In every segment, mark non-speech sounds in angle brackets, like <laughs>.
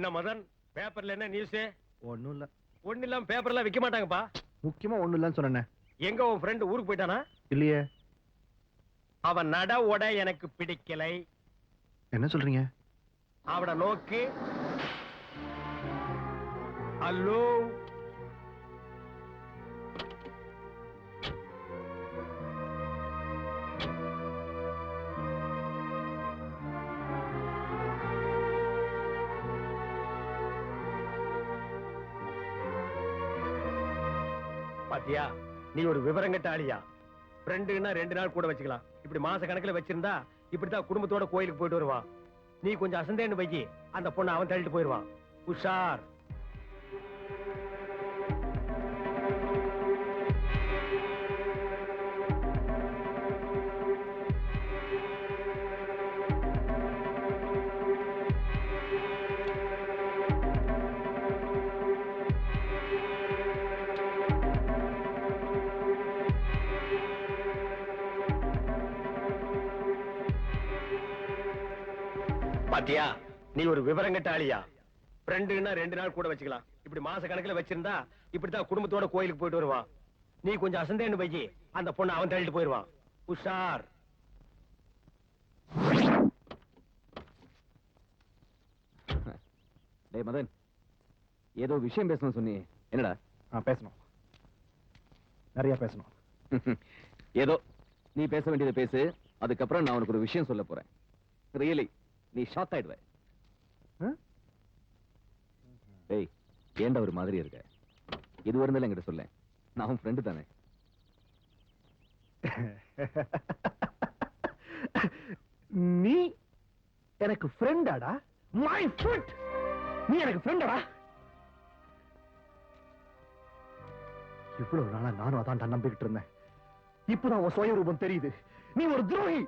என்ன மதன்? பேப்பர்ல என்ன நியூஸ் ஒண்ணும் இல்ல. ஒண்ணு இல்லாம பேப்பர்லாம் விக்க மாட்டாங்கப்பா. முக்கியமா ஒண்ணும் இல்லன்னு சொன்னேன். எங்க உன் ஃப்ரெண்ட் ஊருக்கு போயிட்டானா? இல்லையே. அவன் நட உட எனக்கு பிடிக்கலை. என்ன சொல்றீங்க? அவட நோக்கு. அல்லோ பாத்தியா? நீ ஒரு விவரங்கட்ட ஆளியா ஃப்ரெண்டுன்னா ரெண்டு நாள் கூட வச்சுக்கலாம். இப்படி மாச கணக்குல வச்சிருந்தா இப்படிதான் குடும்பத்தோட கோயிலுக்கு போயிட்டு வருவான். நீ கொஞ்சம் அசந்தேன்னு வைக்கி அந்த பொண்ணை அவன் தள்ளிட்டு போயிடுவான். உஷார். பாத்தியா? நீ ஒரு விவரங்கட்ட ஆளியா ஃப்ரெண்டுன்னா ரெண்டு நாள் கூட வச்சுக்கலாம். இப்படி மாச கணக்குல வச்சிருந்தா இப்படித்தான் குடும்பத்தோட கோயிலுக்கு போயிட்டு வருவான். நீ கொஞ்சம் அசந்தேன்னு வைக்கி அந்த பொண்ணை அவன் தள்ளிட்டு போயிடுவான். உஷார். டேய் மதன் ஏதோ விஷயம் பேசணும் சொன்னி என்னடா? ஆ பேசணும். நிறைய பேசணும். <laughs> ஏதோ நீ பேச வேண்டியதை பேசு. அதுக்கப்புறம் நான் உனக்கு ஒரு விஷயம் சொல்ல போறேன். ரியலி நீ ஷாக் ஆயிடுவ? டேய் ஏன்டா ஒரு மாதிரி இருக்க? இது இருந்தாலும் என்கிட்ட சொல்ல நான் உன் ஃப்ரெண்டு தானே. <laughs> நீ எனக்கு ஃப்ரெண்டாடா மை ஃபுட் நீ எனக்கு ஃப்ரெண்டாடா இவ்வளவு நாளா நானும் அதான் நம்பிக்கிட்டு இருந்தேன். இப்பதான் உன் சுய ரூபம் தெரியுது. நீ ஒரு துரோகி.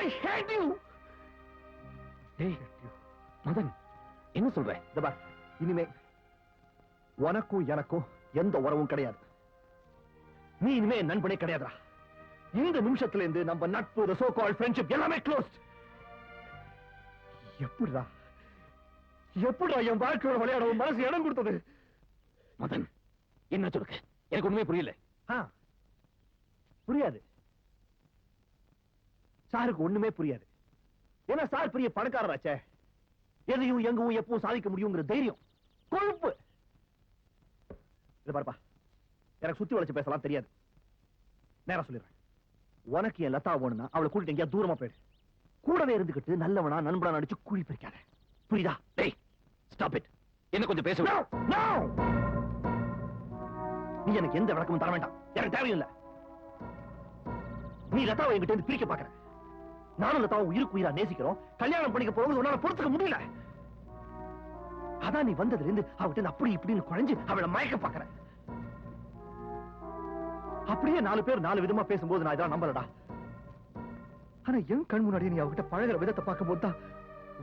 ஐ ஹேட் யூ டேய் மதன் என்ன சொல்ற? பார் இனிமே உனக்கும் எனக்கும் எந்த உறவும் கிடையாது. நீ இனிமே என் நண்பனே கிடையாதுடா. இந்த நிமிஷத்துல இருந்து நம்ம நட்பு called friendship எல்லாமே க்ளோஸ்ட் எப்படிடா எப்படிடா என் வாழ்க்கையோட விளையாட மனசு இடம் கொடுத்தது? மதன் என்ன சொல்லுங்க எனக்கு ஒண்ணுமே புரியல. புரியாது. சாருக்கு ஒண்ணுமே புரியாது. ஏன்னா சார் பெரிய பணக்காரராச்சே. எதையும் எங்கவும் எப்பவும் சாதிக்க முடியுங்கிற தைரியம். கொழுப்பு. இது பாருப்பா. எனக்கு சுத்தி வளைச்சு பேசலாம் தெரியாது. நேரா சொல்லிடுறேன். உனக்கு என் லதா வேணும்னா அவளை கூட்டிட்டு எங்கேயா தூரமா போயிடு. கூடவே இருந்துகிட்டு நல்லவனா நண்பனா நடிச்சு குழி பறிக்காத. புரியுதா? டேய் ஸ்டாப் இட் என்ன கொஞ்சம் பேச! நீ எனக்கு எந்த விளக்கமும் தர வேண்டாம். எனக்கு தேவையில்லை. நீ லதாவை என்கிட்ட இருந்து பிரிக்க பாக்குற. நானும் லதாவை உயிருக்கு உயிரா நேசிக்கிறோம். கல்யாணம் பண்ணிக்க போறது உன்னால பொறுத்துக்க முடியல. அதான் நீ வந்ததுல இருந்து அவகிட்ட அப்படி இப்படின்னு குழஞ்சு அவளை மயக்க பாக்குற அப்படியே நாலு பேர் நாலு விதமா பேசும்போது நான் இதெல்லாம் நம்பலடா. ஆனா என் கண் முன்னாடி நீ அவகிட்ட பழகிற விதத்தை பார்க்கும்போது தான்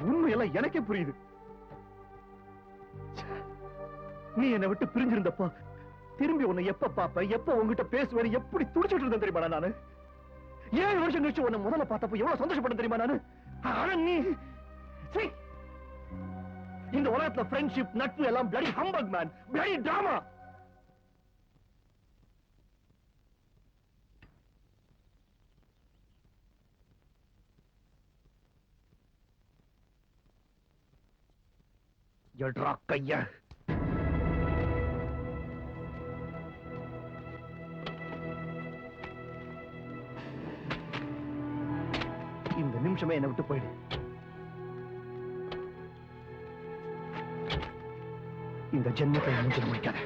உண்மையெல்லாம் எனக்கே புரியுது. நீ என்னை விட்டு பிரிஞ்சிருந்தப்போ திரும்பி உன்னை எப்ப பாப்ப எப்ப உன்கிட்ட பேசுவேன் எப்படி துடிச்சிட்டு இருந்தேன் தெரியுமா நானு? ஏழு வருஷம் கழிச்சு உன்னை முதல்ல பார்த்தப்ப எவ்வளவு சந்தோஷப்படும் தெரியுமா நானு? ஆனா நீ இந்த உலகத்துல ஃப்ரெண்ட்ஷிப் நட்பு எல்லாம் bloody humbug man bloody drama எட்ரா கையா. இந்த நிமிஷமே என்னை விட்டு போயிடு. இந்த ஜென்மத்தை மூஞ்சில் முடிக்காத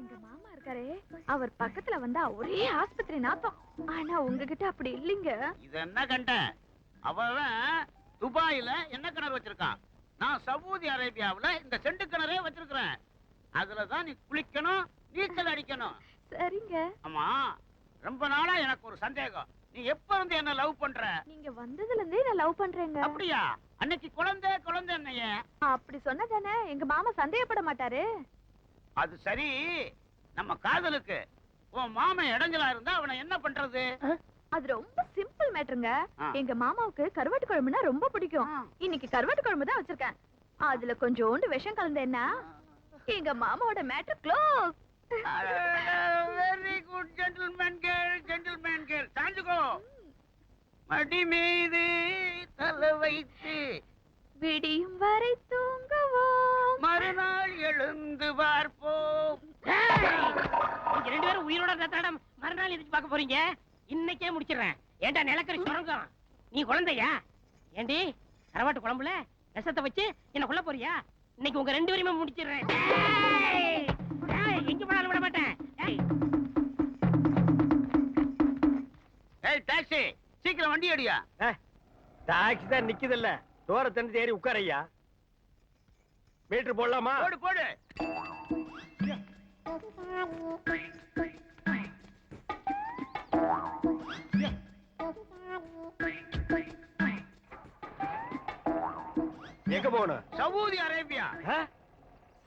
எங்க மாமா இருக்காரே அவர் பக்கத்துல வந்தா ஒரே ஆஸ்பத்திரி நாத்தம். ஆனா உங்ககிட்ட அப்படி இல்லைங்க. இது என்ன கண்டேன் அவன் துபாயில என்ன கிணறு வச்சிருக்கான்? நான் சவுதி அரேபியாவுல இந்த செண்டு கிணறே வச்சிருக்கிறேன். அதுல தான் நீ குளிக்கணும் நீச்சல் அடிக்கணும். சரிங்க. ஆமா ரொம்ப நாளா எனக்கு ஒரு சந்தேகம். நீ எப்ப இருந்து என்ன லவ் பண்ற? நீங்க வந்ததுல இருந்தே நான் லவ் பண்றேங்க. அப்படியா? அன்னைக்கு குழந்தை குழந்தை என்னைய. அப்படி சொன்னதானே எங்க மாமா சந்தேகப்பட மாட்டாரு. அது சரி நம்ம காதலுக்கு. உன் மாமன் இடைஞ்சலா இருந்தா அவனை என்ன பண்றது? அது ரொம்ப சிம்பிள் மேட்டருங்க ஆ. எங்க மாமாவுக்கு கருவாட்டு குழம்புனா ரொம்ப பிடிக்கும். இன்னைக்கு கருவாட்டு குழம்பு தான் வச்சிருக்கேன். அதுல கொஞ்சோண்டு விஷம் கலந்தேன்னா எங்க மாமாவோட matter close. Very good gentleman கேள் ஜென்டில்மேன் கேள் சாஞ்சுக்கோ மடி மீது தலை வைத்து விடியும் வரை தூங்குவோம். மறுநாள் எழுந்து பார்ப்போம் நீங்க ரெண்டு பேரும் உயிரோட இருந்தா மறுநாள் எதிர்த்து பார்க்க போறீங்க? இன்னைக்கே முடிச்சிடுறேன். ஏன்டா நிலக்கரி சுரங்கம்? நீ குழந்தையா? ஏண்டி கரவாட்டு குழம்புல விஷத்தை வச்சு என்ன கொல்ல போறியா? இன்னைக்கு உங்க ரெண்டு பேருமே முடிச்சிடுறேன். எங்க போனாலும் விட மாட்டேன். ஏய் டாக்ஸி சீக்கிரம் வண்டி அடியா டாக்ஸி தான் நிக்குதுல்ல. தோர தண்ணி ஏறி உட்காரையா மீட்டர் போடலாமா? போடு போடு. போகணும். Saudi Arabia?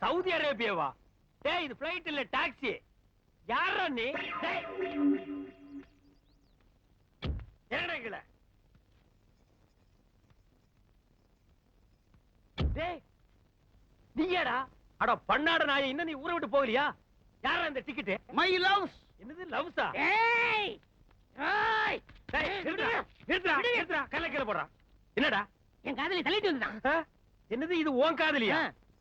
சவுதி அரேபியாவா? டேய் இது பிளைட் இல்ல டாக்ஸி யாரா நீ? கீழே டேய் நீயாடா? அட பண்ணாட நாய இன்னும் நீ ஊரை விட்டு போகலையா? யாரா இந்த டிக்கெட் மை லவ்ஸ் என்னது லவ்ஸா டேய்! டேய்! டேய் நிறுத்துடா நிறுத்துடா நிறுத்துடா. கல்ல கீழே போடுறா. என்னடா? என் காதலி தள்ளிட்டு வந்துட்டான்? என்னது இது உன் காதலியா.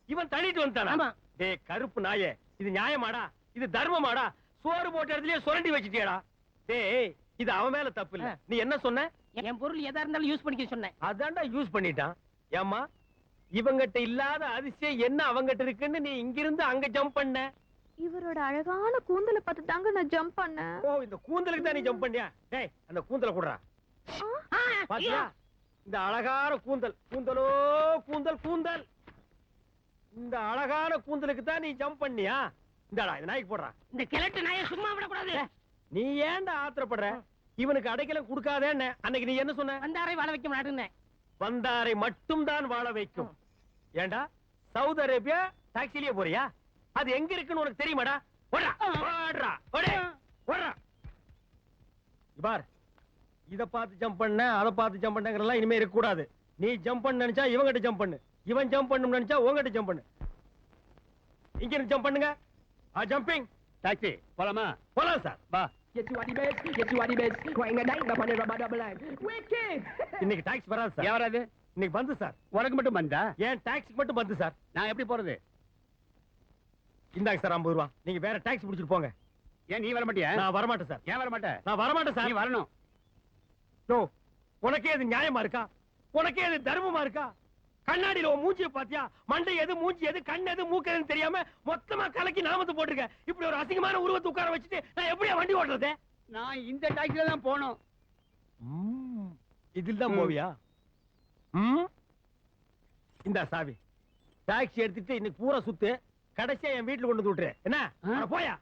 இவன் தள்ளிட்டு வந்துட்டானா? ஆமா. டேய் கருப்பு நாயே இது நியாயமாடா? இது தர்மமாடா? சோறு போட்ட இடத்துலயே சுரண்டி வச்சிட்டியாடா? டேய் இது அவன் மேல தப்பு இல்ல. நீ என்ன சொன்ன? என் பொருள் எதா இருந்தாலும் யூஸ் பண்ணிக்க சொன்னேன். அதான்டா யூஸ் பண்ணிட்டான். ஏம்மா இவங்கிட்ட இல்லாத அதிசயம் என்ன அவங்கிட்ட இருக்குன்னு நீ இங்கிருந்து அங்க ஜம்ப் பண்ண? இவரோட அழகான கூந்தலை பார்த்து தாங்க நான் ஜம்ப் பண்ணேன். ஓ இந்த கூந்தலுக்கு தான் நீ ஜம்ப் பண்ணியா? டேய் அந்த கூந்தலை குடுறா. ஆ, பாத்தியா? இந்த அழகான கூந்தல் கூந்தலோ கூந்தல் கூந்தல். இந்த அழகான கூந்தலுக்கு தான் நீ ஜம்ப் பண்ணியா? இந்தாடா இந்த நாய்க்கு போடுறா. இந்த கிழட்டு நாயை சும்மா விடக்கூடாது. நீ ஏன்டா ஆத்திரப்படுற? இவனுக்கு அடைக்கலம் கொடுக்காதேன்னு. அன்னைக்கு நீ என்ன சொன்ன? வந்தாரை வாழ வைக்க மாட்டேன்னு. வந்தாரை மட்டும் தான் வாழ வைக்கும். ஏண்டா சவுதி அரேபியா டாக்ஸிலேயே போறியா? அது எங்க இருக்குன்னு உனக்கு தெரியுமாடா? ஓடுறா ஓடுறா ஓடு ஓடுறா. பார் இத பார்த்து ஜம்ப் பண்ண அத பார்த்து ஜம்ப் பண்ணங்கறலாம் இனிமே இருக்க கூடாது நீ ஜம்ப் பண்ண நினைச்சா இவங்கிட்ட ஜம்ப் பண்ணு. இவன் ஜம்ப் பண்ணணும் நினைச்சா உங்ககிட்ட ஜம்ப் பண்ணு. இங்க இருந்து ஜம்ப் பண்ணுங்க. ஆ ஜம்பிங் டாக்ஸி போலாமா? போலாம் சார் வா. Yes, you are the best. Yes, you are the best. Going a night upon a rubber double line. Wicked! இன்னைக்கு டாக்ஸி வராது சார் எவராது இன்னைக்கு வந்து சார் உனக்கு மட்டும் வந்தா? ஏன் டாக்ஸிக்கு மட்டும் வந்து சார் நான் எப்படி போறது? இந்தாங்க சார் ஐம்பது ரூபா. நீங்க வேற டாக்ஸி பிடிச்சிட்டு போங்க. ஏன் நீ வர மாட்டியா நான் வரமாட்டேன் சார் ஏன் வர மாட்ட நான் வரமாட்டேன் நீ சார் வரணும். நோ உனக்கே அது நியாயமா இருக்கா? உனக்கே அது தர்மமா இருக்கா? கண்ணாடியில உன் மூஞ்சிய பாத்தியா மண்டை எது மூஞ்சி எது கண் எது மூக்கு எதுன்னு தெரியாம மொத்தமா கலக்கி நாமத்தை போட்டிருக்க. இப்படி ஒரு அசிங்கமான உருவத்தை உட்கார வச்சுட்டு நான் எப்படியா வண்டி ஓட்டுறது? நான் இந்த டாக்ஸில தான் போகணும். இதில் தான். போவியா? இந்தா சாவி. டாக்ஸி எடுத்துட்டு இன்னைக்கு பூரா சுத்து. கடைசியா என் வீட்டுல கொண்டு விட்டுரு. என்ன? போயா?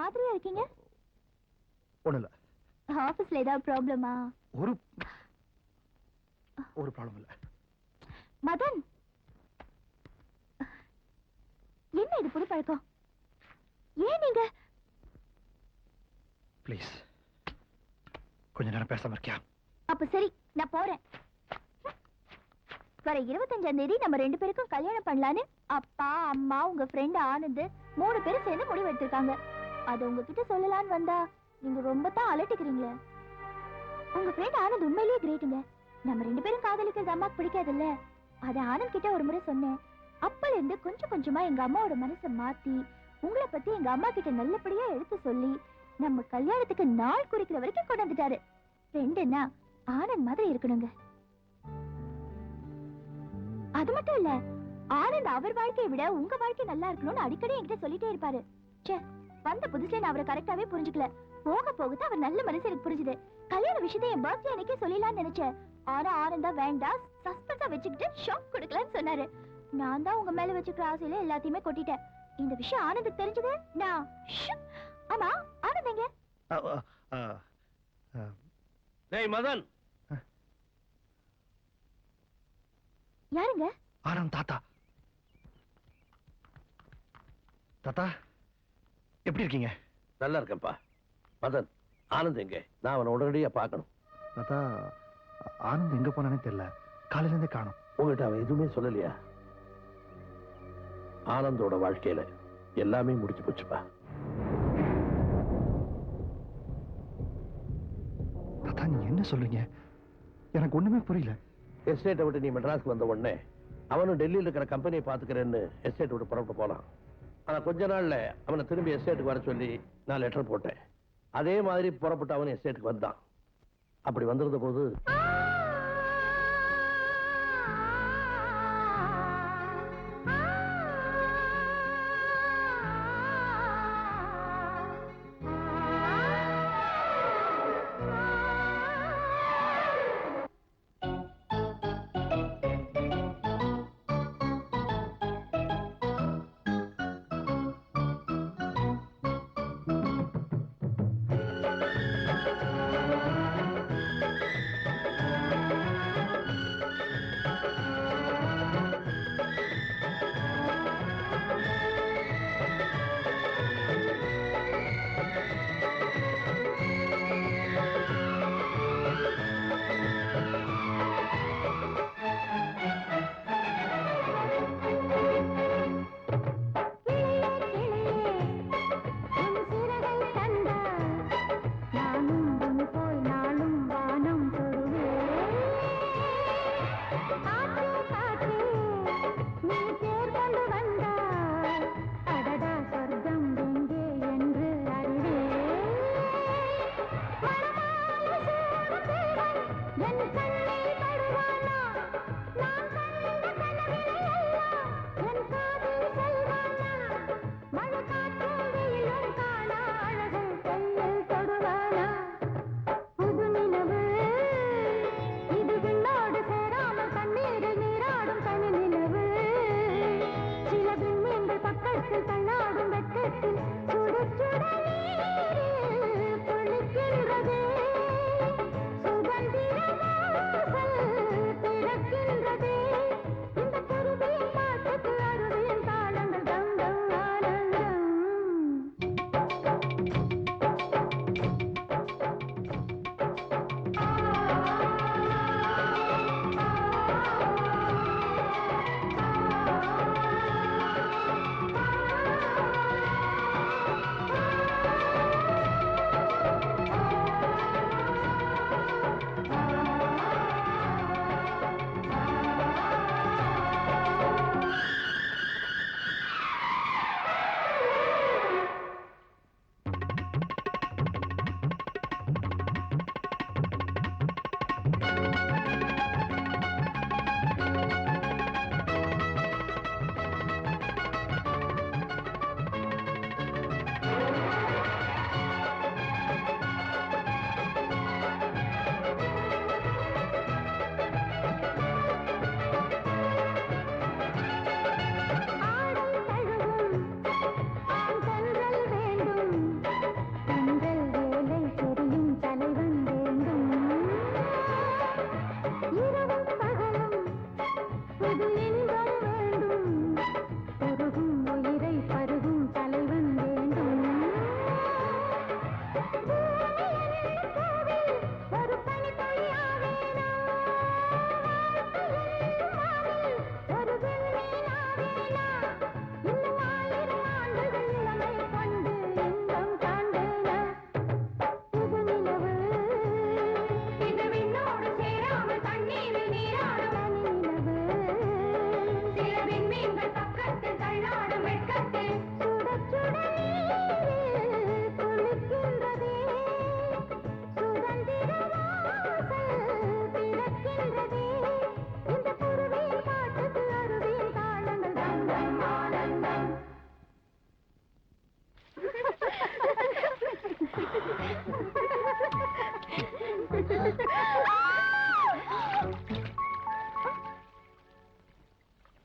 மாதிரியா இருக்கீங்க? ஒண்ணு இல்ல ஆபீஸ்ல ஏதாவது ப்ராப்ளமா? ஒரு ஒரு ப்ராப்ளம் இல்ல. மதன்! என்ன இது புது பழக்கம்? ஏன் நீங்க? ப்ளீஸ் கொஞ்ச நேரம் பேசாம இருக்கியா? அப்ப சரி நான் போறேன். வர இருபத்தஞ்சாம் தேதி நம்ம ரெண்டு பேருக்கும் கல்யாணம் பண்ணலான்னு அப்பா அம்மா உங்க ஃப்ரெண்ட் ஆனந்த் மூணு பேரும் சேர்ந்து முடிவு எடுத்திருக்காங்க அது உங்ககிட்ட சொல்லலான்னு வந்தா நீங்க ரொம்ப தான் அலட்டிக்கிறீங்களே. உங்க ஃப்ரெண்ட் ஆனந்த் உண்மையிலேயே கிரேட்டுங்க நம்ம ரெண்டு பேரும் காதலிக்கிறது அம்மாக்கு பிடிக்காதுல்ல? அதை ஆனந்த் கிட்ட ஒரு முறை சொன்னேன். அப்பல இருந்து கொஞ்சம் கொஞ்சமா எங்க அம்மாவோட மனசை மாத்தி உங்களை பத்தி எங்க அம்மா கிட்ட நல்லபடியா எடுத்து சொல்லி நம்ம கல்யாணத்துக்கு நாள் குறிக்கிற வரைக்கும் கொண்டு வந்துட்டாரு ஃப்ரெண்டுன்னா ஆனந்த் மாதிரி இருக்கணுங்க. அது மட்டும் இல்ல ஆனந்த் அவர் வாழ்க்கையை விட உங்க வாழ்க்கை நல்லா இருக்கணும்னு அடிக்கடி என்கிட்ட சொல்லிட்டே இருப்பாரு. சே வந்த புதுசுல நான் அவரை கரெக்டாவே புரிஞ்சுக்கல. போக போகத்தான் அவர் நல்ல மனசு எனக்கு புரிஞ்சுது. கல்யாண விஷயத்தை என் பர்த்டே அன்னைக்கே சொல்லலாம்னு நினைச்சேன். ஆனா ஆனந்தா வேண்டாம். சஸ்பென்ஸா வச்சுக்கிட்டு ஷாக் கொடுக்கலாம்னு சொன்னாரு. நான் தான் உங்க மேல வச்சுக்கிற ஆசையில எல்லாத்தையுமே கொட்டிட்டேன். இந்த விஷயம் ஆனந்துக்கு தெரிஞ்சது? நான். ஆமா ஆனந்த் எங்க? டேய் மதன். யாருங்க? ஆனந்த் தாத்தா. தாத்தா? எப்படி இருக்கீங்க? நல்லா இருக்கேன்ப்பா. மதன் ஆனந்த் எங்க? நான் அவனை உடனடியா பார்க்கணும். தாத்தா ஆனந்த் எங்க போனானே தெரியல. காலையில இருந்தே காணும். உங்ககிட்ட அவன் எதுவுமே சொல்லலையா? ஆனந்தோட வாழ்க்கையில எல்லாமே முடிச்சு போச்சுப்பா. தாத்தா நீ என்ன சொல்றீங்க? எனக்கு ஒண்ணுமே புரியல. எஸ்டேட்டை விட்டு நீ மெட்ராஸ்க்கு வந்த உடனே அவனும் டெல்லியில் இருக்கிற கம்பெனியை பார்த்துக்கிறேன்னு எஸ்டேட் விட்டு புறப்பட்டு போனான். ஆனால் கொஞ்ச நாள்ல அவனை திரும்பி எஸ்டேட்டுக்கு வர சொல்லி நான் லெட்டர் போட்டேன். அதே மாதிரி புறப்பட்டு அவன் எஸ்டேட்டுக்கு வந்தான். அப்படி வந்திருந்த போது